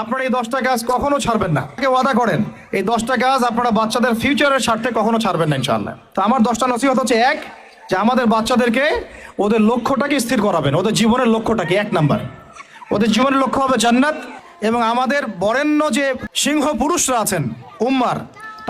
আপনারা এই দশটা গাছ কখনো ছাড়বেন না। ওয়াদা করেন, এই দশটা গাছ আপনারা বাচ্চাদের ফিউচারের স্বার্থে কখনো ছাড়বেন না ইনশাআল্লাহ। তো আমার দশটা নসিহত হচ্ছে এক, যে আমাদের বাচ্চাদেরকে ওদের লক্ষ্যটাকে স্থির করাবেন, ওদের জীবনের লক্ষ্যটাকে, এক নাম্বার। ওদের জীবনের লক্ষ্য হবে জান্নাত এবং আমাদের বরেণ্য যে সিংহ পুরুষরা আছেন, উম্মার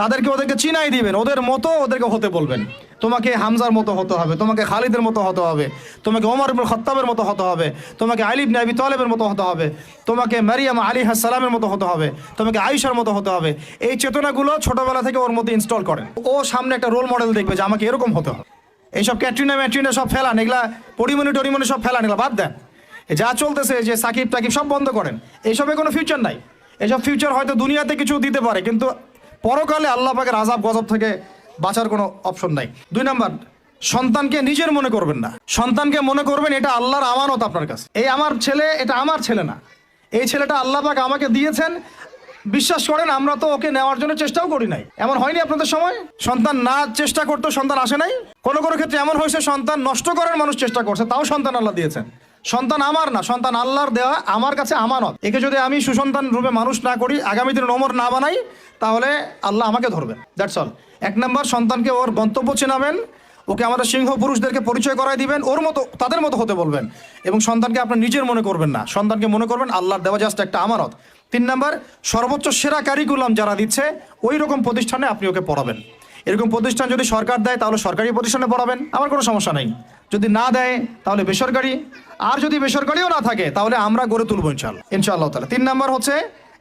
তাদেরকে ওদেরকে চিনাই দিবেন। ওদের মতো ওদেরকে হতে বলবেন। তোমাকে হামজার মতো হতে হবে, তোমাকে খালিদের মতো হতে হবে, তোমাকে ওমর ইবনুল খত্তাবের মতো হতে হবে, তোমাকে আলিব নাবি তলেবের মতো হতে হবে, তোমাকে মারিয়াম আলী হাসালামের মতো হতে হবে, তোমাকে আয়ুষার মতো হতে হবে। এই চেতনাগুলো ছোটবেলা থেকে ওর মধ্যে ইনস্টল করেন। ও সামনে একটা রোল মডেল দেখবে যে আমাকে এরকম হতে হবে। এইসব ক্যাটরিনা ম্যাট্রিনা সব ফেলান, এগুলা পরিমণি টরিমণি সব ফেলান, এগুলা বাদ দেন। যা চলতেছে যে সাকিব টাকিব সব বন্ধ করেন। এইসবে কোনো ফিউচার নাই। এসব ফিউচার হয়তো দুনিয়াতে কিছু দিতে পারে, কিন্তু পরকালে আল্লাহ পাকের আজাব গজব থেকে বাঁচার কোনো অপশন নাই। দুই নাম্বার, সন্তানকে নিজের মনে করবেন না। সন্তানকে মনে করবেন এটা আল্লাহর আমানত আপনার কাছে। এই আমার ছেলে, এটা আমার ছেলে না। এই ছেলেটা আল্লাহ পাক আমাকে দিয়েছেন, বিশ্বাস করেন আমরা তো ওকে নেওয়ার জন্য চেষ্টাও করি নাই। এমন হয়নি আপনাদের সময়? সন্তান না চেষ্টা করতো, সন্তান আসে নাই? কোনো কোনো ক্ষেত্রে এমন হয়েছে, সন্তান নষ্ট করার মানুষ চেষ্টা করছে, তাও সন্তান আল্লাহ দিয়েছেন। সন্তান আমার না, সন্তান আল্লাহর দেওয়া, আমার কাছে আমানত। একে যদি আমি সুসন্তান রূপে মানুষ না করি, আগামী দিনে নমর না বানাই, তাহলে আল্লাহ আমাকে ধরবেন। দ্যাটস অল এক নম্বর, সন্তানকে ওর গন্তব্য চেনাবেন, ওকে আমাদের সিংহ পুরুষদেরকে পরিচয় করাই দিবেন, ওর মতো, তাদের মতো হতে বলবেন। এবং সন্তানকে আপনার নিজের মনে করবেন না। সন্তানকে মনে করবেন আল্লাহর দেওয়া জাস্ট একটা আমানত। তিন নাম্বার, সর্বোচ্চ সেরা কারিকুলাম যারা দিচ্ছে, ওই রকম প্রতিষ্ঠানে আপনি ওকে পড়াবেন। এরকম প্রতিষ্ঠান যদি সরকার দেয়, তাহলে সরকারি প্রতিষ্ঠানে পড়াবেন। আমার কোনো সমস্যা নেই। যদি না দেয়, তাহলে বেসরকারি। আর যদি বেসরকারিও না থাকে, তাহলে আমরা গড়ে তুলবো ইনশাল্লাহ ইনশাআল্লাহ তাহলে তিন নাম্বার হচ্ছে,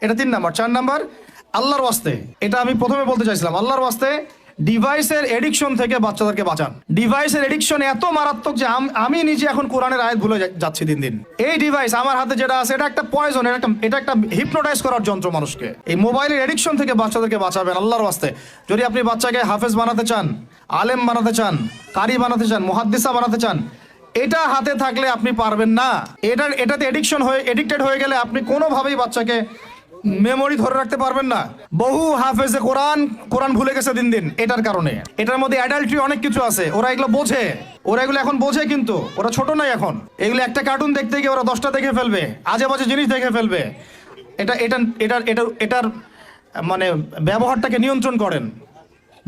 এটা তিন নাম্বার। চার নাম্বার, আল্লাহর ওয়াস্তে। এটা আমি প্রথমে বলতে চাইছিলাম, আল্লাহর ওয়াস্তে ডিভাইসের এডিকশন থেকে বাচ্চাদেরকে বাঁচান। ডিভাইসের এডিকশন এত মারাত্মক যে আমি নিজে এখন কোরআনের আয়াত ভুলে যাচ্ছি দিন দিন। এই ডিভাইস আমার হাতে যেটা আছে, এটা একটা পয়জন এটা একটা এটা একটা হিপনোটাইজ করার যন্ত্র মানুষকে। এই মোবাইলের এডিকশন থেকে বাচ্চাদেরকে বাঁচাবেন আল্লাহর ওয়াস্তে। যদি আপনি বাচ্চাকে হাফেজ বানাতে চান, আলেম বানাতে চান, কারি বানাতে চান, মুহাদ্দিসা বানাতে চান, এটা হাতে থাকলে আপনি পারবেন না। এটার এটাতে এডিকশন হয়ে এডিক্টেড হয়ে গেলে আপনি কোনোভাবেই বাচ্চাকে মেমোরি ধরে রাখতে পারবেন না। বহু হাফেজে কোরআন কোরআন ভুলে গেছে দিন দিন, এটার কারণে। এটার মধ্যে অ্যাডাল্ট্রি অনেক কিছু আছে, ওরা এগুলো বোঝে। ওরা এগুলো এখন বোঝে কিন্তু, ওরা ছোট নাই এখন। এগুলো একটা কার্টুন দেখতে গিয়ে ওরা দশটা দেখে ফেলবে আজে বাজে জিনিস দেখে ফেলবে। এটা এটা এটার এটার এটার মানে ব্যবহারটাকে নিয়ন্ত্রণ করেন।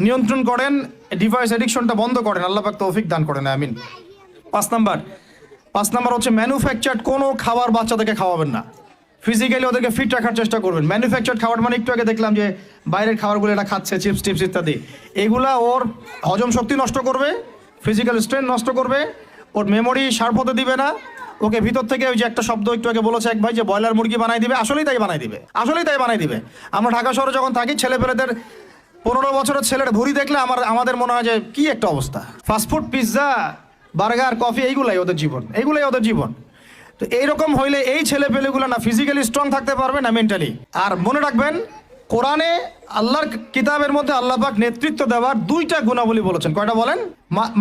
নিয়ন্ত্রণ করেন ডিভাইস এডিকশনটা বন্ধ করেন, আল্লাহ পাক তৌফিক দান করেন, আমিন। পাঁচ নাম্বার পাঁচ নাম্বার হচ্ছে ম্যানুফ্যাকচার্ড কোনো খাবার বাচ্চাদেরকে খাওয়াবেন না। ফিজিক্যালি ওদেরকে ফিট রাখার চেষ্টা করবেন। ম্যানুফ্যাকচার্ড খাবার মানে একটু আগে দেখলাম যে বাইরের খাবারগুলো এটা খাচ্ছে চিপস টিপস ইত্যাদি। এগুলা ওর হজম শক্তি নষ্ট করবে ফিজিক্যাল স্ট্রেন নষ্ট করবে, ওর মেমোরি শার্প হতে দিবে না। ওকে ভিতর থেকে ওই যে একটা শব্দ একটু আগে বলেছে এক ভাই যে ব্রয়লার মুরগি বানাই দিবে, আসলেই তাই বানাই দিবে, আসলেই তাই বানাই দিবে। আমরা ঢাকা শহরে যখন থাকি, ছেলেপেলেদের পনেরো বছরের ছেলের ভুড়ি দেখলে আমার, আমাদের মনে হয় যে কী একটা অবস্থা। ফাস্টফুড পিৎজা বার্গার কফি এইগুলাই ওদের জীবন, এইগুলাই ওদের জীবন। তো এইরকম হইলে এই ছেলে পেলেগুলো না ফিজিক্যালি স্ট্রং থাকতে পারবে না মেন্টালি আর মনে রাখবেন, কোরআনে আল্লাহর কিতাবের মধ্যে আল্লাহ পাক নেতৃত্ব দেওয়ার দুইটা গুণাবলী বলেছেন। কয়টা বলেন?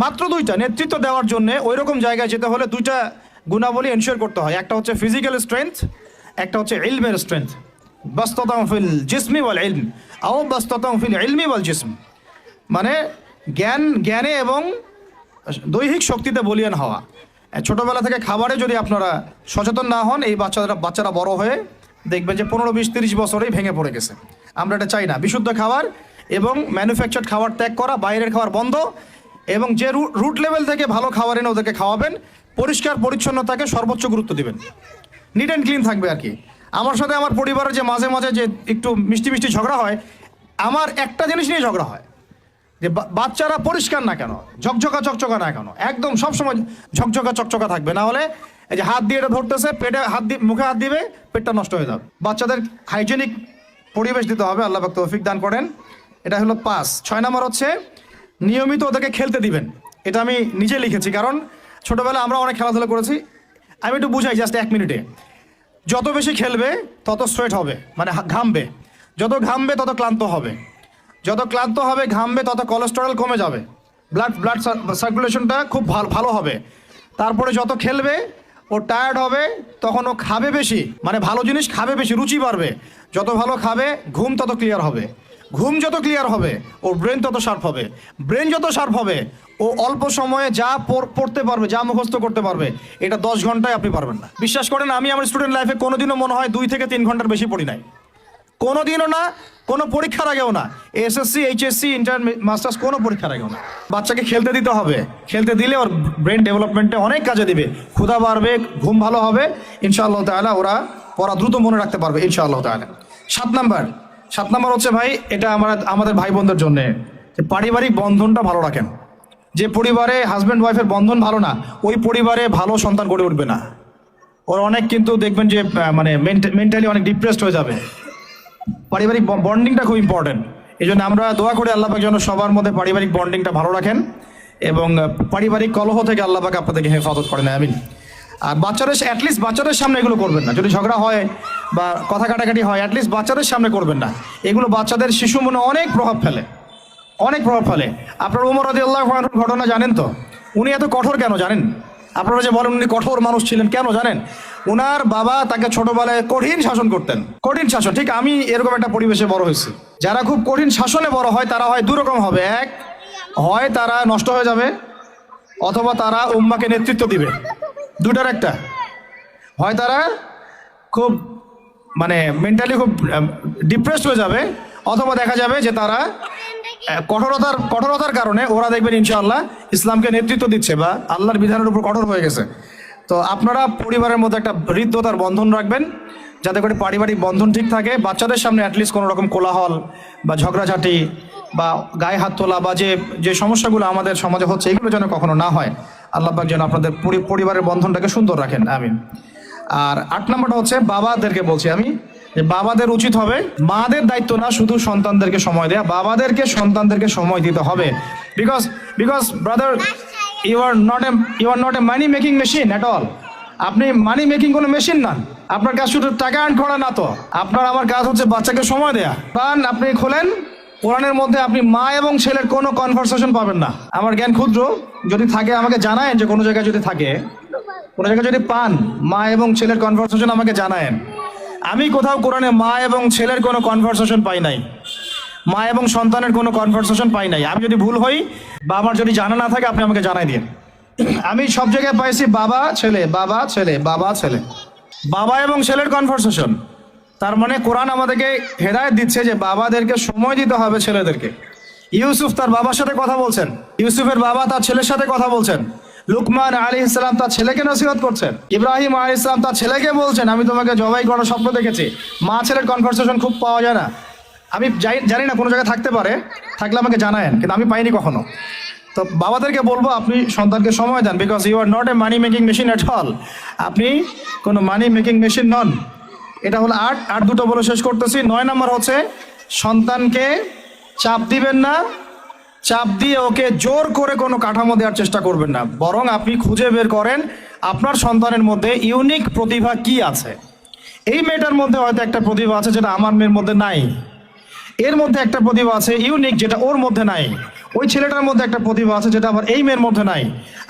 মাত্র দুইটা। নেতৃত্ব দেওয়ার জন্য ওই রকম জায়গায় যেতে হলে দুইটা গুণাবলী এনশিওর করতে হয়। একটা হচ্ছে ফিজিক্যাল স্ট্রেংথ একটা হচ্ছে ইলমের স্ট্রেংথ বাস্ততাম জিসমি ওয়াল ইলম, আও বাস্ততাম ফিল ইলমি ওয়াল জিসম। মানে জ্ঞান, জ্ঞানে এবং দৈহিক শক্তিতে বলিয়ান হওয়া। ছোটবেলা থেকে খাবারে যদি আপনারা সচেতন না হন, এই বাচ্চারা বাচ্চারা বড় হয়ে দেখবেন যে পনেরো বিশ তিরিশ বছরেই ভেঙে পড়ে গেছে। আমরা এটা চাই না। বিশুদ্ধ খাবার এবং ম্যানুফ্যাকচার্ড খাবার ত্যাগ করা, বাইরের খাবার বন্ধ এবং যে রুট লেভেল থেকে ভালো খাবার এনে ওদেরকে খাওয়াবেন, পরিষ্কার পরিচ্ছন্নতাকে সর্বোচ্চ গুরুত্ব দিবেন। নিট অ্যান্ড ক্লিন থাকবে আর কি। আমার সাথে আমার পরিবারের যে মাঝে মাঝে যে একটু মিষ্টি মিষ্টি ঝগড়া হয়, আমার একটা জিনিস নিয়ে ঝগড়া হয়। যে বাচ্চারা পরিষ্কার না কেন? ঝকঝকা চকচকা না কেন? একদম সবসময় ঝকঝকা, চকচকা থাকবে। না হলে এই যে হাত দিয়ে এটা ধরতেছে, পেটে হাত দিয়ে মুখে হাত দিবে, পেটটা নষ্ট হয়ে যাবে। বাচ্চাদের হাইজেনিক পরিবেশ দিতে হবে, আল্লাহ পাক তৌফিক দান করেন। এটা হলো পাস ছয় নম্বর হচ্ছে, নিয়মিত ওদেরকে খেলতে দিবেন। এটা আমি নিজে লিখেছি, কারণ ছোটবেলায় আমরা অনেক খেলাধুলা করেছি। আমি একটু বুঝাই জাস্ট এক মিনিটে। যত বেশি খেলবে, তত সোয়েট হবে মানে ঘামবে। যত ঘামবে, তত ক্লান্ত হবে। যত ক্লান্ত হবে, ঘামবে, তত কোলেস্টেরল কমে যাবে। ব্লাড ব্লাড সার্কুলেশনটা খুব ভালো ভালো হবে। তারপরে যত খেলবে, ও টায়ার্ড হবে, তখন ও খাবে বেশি। মানে ভালো জিনিস খাবে বেশি, রুচি বাড়বে। যত ভালো খাবে, ঘুম তত ক্লিয়ার হবে। ঘুম যত ক্লিয়ার হবে, ওর ব্রেন তত শার্প হবে। ব্রেন যত শার্প হবে, ও অল্প সময়ে যা পড়- পড়তে পারবে, যা মুখস্থ করতে পারবে, এটা দশ ঘন্টায় আপনি পারবেন না। বিশ্বাস করেন, আমি আমার স্টুডেন্ট লাইফে কোনোদিনও মনে হয় দুই থেকে তিন ঘণ্টার বেশি পড়ি নাই। কোনোদিনও না, কোনো পরীক্ষার আগেও না। এসএসসি, এইচএসসি, ইন্টার মাস্টার্স, কোনো পরীক্ষার আগেও না। বাচ্চাকে খেলতে দিতে হবে। খেলতে দিলে ওর ব্রেন ডেভেলপমেন্টে অনেক কাজে দিবে। ক্ষুধা বাড়বে, ঘুম ভালো হবে। ইনশাআল্লাহ তাআলা ওরা পড়া দ্রুত মনে রাখতে পারবে, ইনশাআল্লাহ তাআলা। সাত নাম্বার। সাত নাম্বার হচ্ছে ভাই, এটা আমরা, আমাদের ভাই বোনদের জন্যে যে পারিবারিক বন্ধনটা ভালো রাখেন। যে পরিবারে হাজব্যান্ড ওয়াইফের বন্ধন ভালো না, ওই পরিবারে ভালো সন্তান গড়ে উঠবে না। ওর অনেক কিন্তু দেখবেন যে মানে মেন্টালি অনেক ডিপ্রেসড হয়ে যাবে। পারিবারিক বন্ডিংটা খুব ইম্পর্টেন্ট এই জন্য আমরা দোয়া করি আল্লাহ পাক যেন সবার মধ্যে পারিবারিক বন্ডিংটা ভালো রাখেন এবং পারিবারিক কলহ থেকে আল্লাহ পাক আপনাদেরকে হেফাজত করেন, আমিন। আর বাচ্চাদের অ্যাটলিস্ট বাচ্চাদের সামনে এগুলো করবেন না। যদি ঝগড়া হয় বা কথা কাটাকাটি হয় অ্যাটলিস্ট বাচ্চাদের সামনে করবেন না। এগুলো বাচ্চাদের শিশু মনে অনেক প্রভাব ফেলে। অনেক প্রভাব ফেলে। আপনার উমর রাজি আল্লাহ ঘটনা জানেন তো? উনি এত কঠোর কেন জানেন? আপনারা যে বলেন উনি কঠোর মানুষ ছিলেন, কেন জানেন? উনার বাবা তাকে ছোটবেলায় কঠিন শাসন করতেন। কঠিন শাসন, ঠিক আমি এরকম একটা পরিবেশে বড় হয়েছি। যারা খুব কঠিন শাসনে বড় হয়, তারা হয় দুরকম হবে। এক, হয় তারা নষ্ট হয়ে যাবে, অথবা তারা উম্মাকে নেতৃত্ব দিবে। দুটার একটা। হয় তারা খুব মানে মেন্টালি খুব ডিপ্রেসড হয়ে যাবে, অথবা দেখা যাবে যে তারা কঠোরতার কঠোরতার কারণে ওরা দেখবেন ইনশাআল্লাহ ইসলামকে নেতৃত্ব দিচ্ছে বা আল্লাহর বিধানের উপর কঠোর হয়ে গেছে। তো আপনারা পরিবারের মধ্যে একটা হৃদ্যতার বন্ধন রাখবেন, যাতে করে পারিবারিক বন্ধন ঠিক থাকে, বাচ্চাদের সামনে অ্যাটলিস্ট কোনো রকম কোলাহল বা ঝগড়াঝাটি বা গায়ে হাত তোলা বা যে যে সমস্যাগুলো আমাদের সমাজে হচ্ছে, এগুলো যেন কখনো না হয়। আল্লাহ পাক যেন আপনাদের পরি- পরিবারের বন্ধনটাকে সুন্দর রাখেন, আমিন। আর আট নম্বরটা হচ্ছে, বাবাদেরকে বলছি আমি যে বাবাদের উচিত হবে। মাদের দায়িত্ব না, শুধু সন্তানদেরকে সময় দেয়া। বাবাদেরকে, সন্তানদেরকে সময় দিতে হবে। Because because brother you are not a you are not a money making machine at all আপনি মানি মেকিং কোনো মেশিন না। আপনার কাজ শুধু টাকা আর্ন করা না তো। আপনার, আমার কাজ হচ্ছে বাচ্চাকে সময় দেয়া। কারণ আপনি খোলেন, কোরআনের মধ্যে আপনি মা এবং ছেলের কোনো কনভারসেশন পাবেন না। আমার জ্ঞান ক্ষুদ্র, যদি থাকে আমাকে জানায়েন যে কোনো জায়গায় যদি থাকে, কোনো জায়গায় যদি পান, মা এবং ছেলের কনভারসেশন আমাকে জানায়েন। আমি কোথাও কোরআনে মা এবং ছেলের কোনো কনভারসেশন পাই নাই। মা এবং সন্তানের কোনো কনভারসেশন পাই নাই। আমি যদি ভুল হই বা আমার যদি জানা না থাকে আপনি আমাকে জানাই দিন। আমি সব জায়গায় পাইছি বাবা ছেলে বাবা ছেলে বাবা ছেলে। বাবা এবং ছেলের কনভারসেশন তার মানে কোরআন আমাদেরকে হেদায়ত দিচ্ছে যে বাবাদেরকে সময় দিতে হবে ছেলেদেরকে। ইউসুফ তার বাবার সাথে কথা বলছেন। ইউসুফের বাবা তার ছেলের সাথে কথা বলছেন। লুকমান আলী ইসলাম তার ছেলেকে নসিহত করছেন। ইব্রাহিম আলী ইসলাম তার ছেলেকে বলছেন, আমি তোমাকে জবাই করার স্বপ্ন দেখেছি। মা ছেলের কনভারসেশন খুব পাওয়া যায় না। আমি জানি না, কোনো জায়গায় থাকতে পারে। থাকলে আমাকে জানায়েন, কিন্তু আমি পাইনি কখনো। তো বাবাদেরকে বলব, আপনি সন্তানকে সময় দেন because you are not a money making machine at all আপনি কোনো মানি মেকিং মেশিন নন। এটা হলো আট আট দুটো বলে শেষ করতেছি। নয় নম্বর হচ্ছে, সন্তানকে চাপ দিবেন না চাপ দিয়ে ওকে জোর করে কোনো কাঠামো দেওয়ার চেষ্টা করবেন না। বরং আপনি খুঁজে বের করেন আপনার সন্তানের মধ্যে ইউনিক প্রতিভা কি আছে। এই মেয়েটার মধ্যে হয়তো একটা প্রতিভা আছে যেটা আমার মেয়ের মধ্যে নাই। এর মধ্যে একটা প্রতিভা আছে ইউনিক যেটা ওর মধ্যে নাই। ওই ছেলেটার মধ্যে একটা প্রতিভা আছে যেটা আবার এই মেয়ের মধ্যে নাই।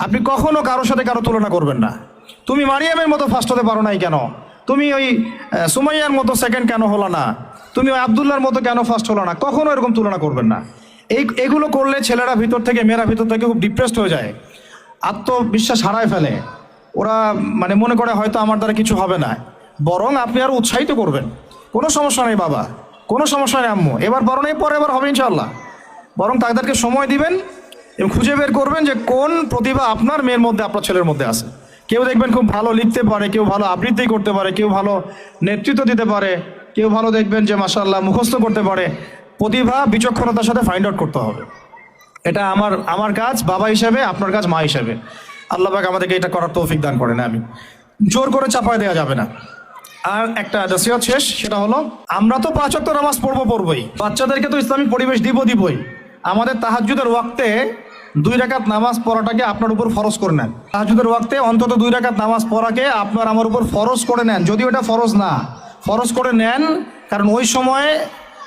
আপনি কখনো কারোর সাথে কারও তুলনা করবেন না। তুমি মারিয়ামের মতো ফার্স্ট হতে পারো নাই কেন? তুমি ওই সুমাইয়ার মতো সেকেন্ড কেন হলো না? তুমি ওই আবদুল্লার মতো কেন ফার্স্ট হলো না? কখনো এরকম তুলনা করবেন না। এই, এগুলো করলে ছেলেরা ভিতর থেকে, মেয়েরা ভিতর থেকে খুব ডিপ্রেসড হয়ে যায়। আত্মবিশ্বাস হারায় ফেলে। ওরা মানে মনে করে হয়তো আমার দ্বারা কিছু হবে না। বরং আপনি আর উৎসাহিত করবেন। কোনো সমস্যা নেই বাবা। কোনো সমস্যা নেই আম্মু। এবার বরং এই পরে এবার হবে ইনশাল্লাহ বরং তাদেরকে সময় দিবেন এবং খুঁজে বের করবেন যে কোন প্রতিভা আপনার মেয়ের মধ্যে, আপনার ছেলের মধ্যে আছে। কেউ দেখবেন খুব ভালো লিখতে পারে, কেউ ভালো আবৃত্তি করতে পারে, কেউ ভালো নেতৃত্ব দিতে পারে, কেউ ভালো দেখবেন যে মাসাল্লাহ মুখস্থ করতে পারে। প্রতিভা, বিচক্ষণতার সাথে ফাইন্ড আউট করতে হবে। এটা আমার আমার কাজ, বাবা হিসেবে, আপনার কাজ, মা হিসেবে। আল্লাহ পাক আমাদেরকে এটা করার তৌফিক দান করেন আমি জোর করে চাপায় দেওয়া যাবে না। আর একটা নসিহত শেষ, সেটা হলো, আমরা তো পাঁচ ওয়াক্ত নামাজ পড়ব পড়বই। বাচ্চাদেরকে তো ইসলামিক পরিবেশ দিব দিবই। আমাদের তাহাজ্জুদের ওয়াক্তে দুই রাকাত নামাজ পড়াটাকে আপনার উপর ফরজ করে নেন। তাহাজ্জুদের ওয়াক্তে অন্তত দুই রাকাত নামাজ পড়াকে আপনার আমার উপর ফরজ করে নেন। যদিও এটা ফরজ না, ফরজ করে নেন, কারণ ওই সময়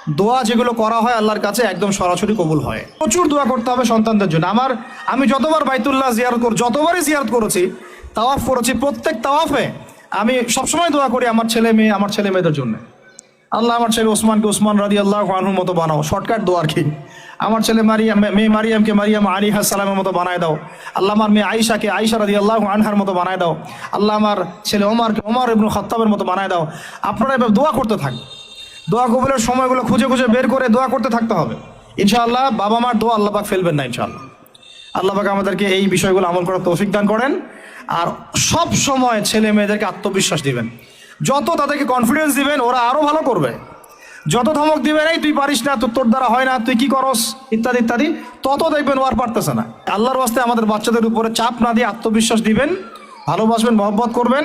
দোয়া যেগুলো করা হয় আল্লাহর কাছে একদম সরাসরি কবুল হয়। প্রচুর দোয়া করতে হবে সন্তানদের জন্য। আমার, আমি যতবার বাইতুল্লাহ জিয়ারত কর যতবারই জিয়ারত করেছি, তাওয়াফ করেছি, প্রত্যেক তাওয়াফে আমি সবসময় দোয়া করি আমার ছেলে মেয়ে, আমার ছেলে মেয়েদের জন্য। আল্লাহ আমার ছেলে ওসমানকে ওসমান রাদি আল্লাহ আনহুর মতো বানাও, শর্টকাট দোয়ার কি। আমার ছেলে মারিয়াম, মেয়ে মারিয়ামকে মারিয়াম আলী সালামের মতো বানায় দাও। আল্লাহ আমার মেয়ে আয়েশাকে আয়েশা রাদি আল্লাহ আনহার মতো বানায় দাও। আল্লাহ আমার ছেলে ওমারকে, ওমর ইবনু খত্তাবের মতো বানায় দাও। আপনারা এবার দোয়া করতে থাক। দোয়া কবুলের সময়গুলো খুঁজে খুঁজে বের করে দোয়া করতে থাকতে হবে। ইনশাআল্লাহ বাবা মার দোয়া আল্লাহ পাক ফেলবেন না ইনশাআল্লাহ। আল্লাহ পাক আমাদেরকে এই বিষয়গুলো আমল করার তৌফিক দান করেন আর সব সময় ছেলে মেয়েদেরকে আত্মবিশ্বাস দিবেন। যত তাদেরকে কনফিডেন্স দিবেন, ওরা আরও ভালো করবে। যত ধমক দিবেন, এই, তুই পারিস না, তোর তোর দ্বারা হয় না, তুই কি করস? ইত্যাদি ইত্যাদি, তত দেখবেন ও আর পারতেছে না। আল্লাহর বাস্তে আমাদের বাচ্চাদের উপরে চাপ না দিয়ে আত্মবিশ্বাস দিবেন, ভালোবাসবেন, মহব্বত করবেন,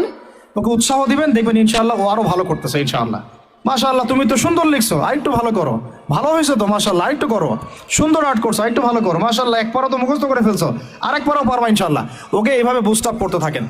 ওকে উৎসাহ দিবেন, দেখবেন ইনশাআল্লাহ ও আরও ভালো করতেছে ইনশাআল্লাহ। মাশাআল্লাহ, তুমি তো সুন্দর লিখছো, আরেকটু ভালো করো। ভালো হয়েছে তো মাশাল্লাহ আরেকটু করো। সুন্দর আর্ট করছ, আরেকটু ভালো করো। মাশাআল্লাহ একবারও তো মুখস্থ করে ফেলছো, আরেক আরেকবারও পারবা ইনশাল্লাহ ওকে, এইভাবে বুস্ট আপ করতে থাকেন।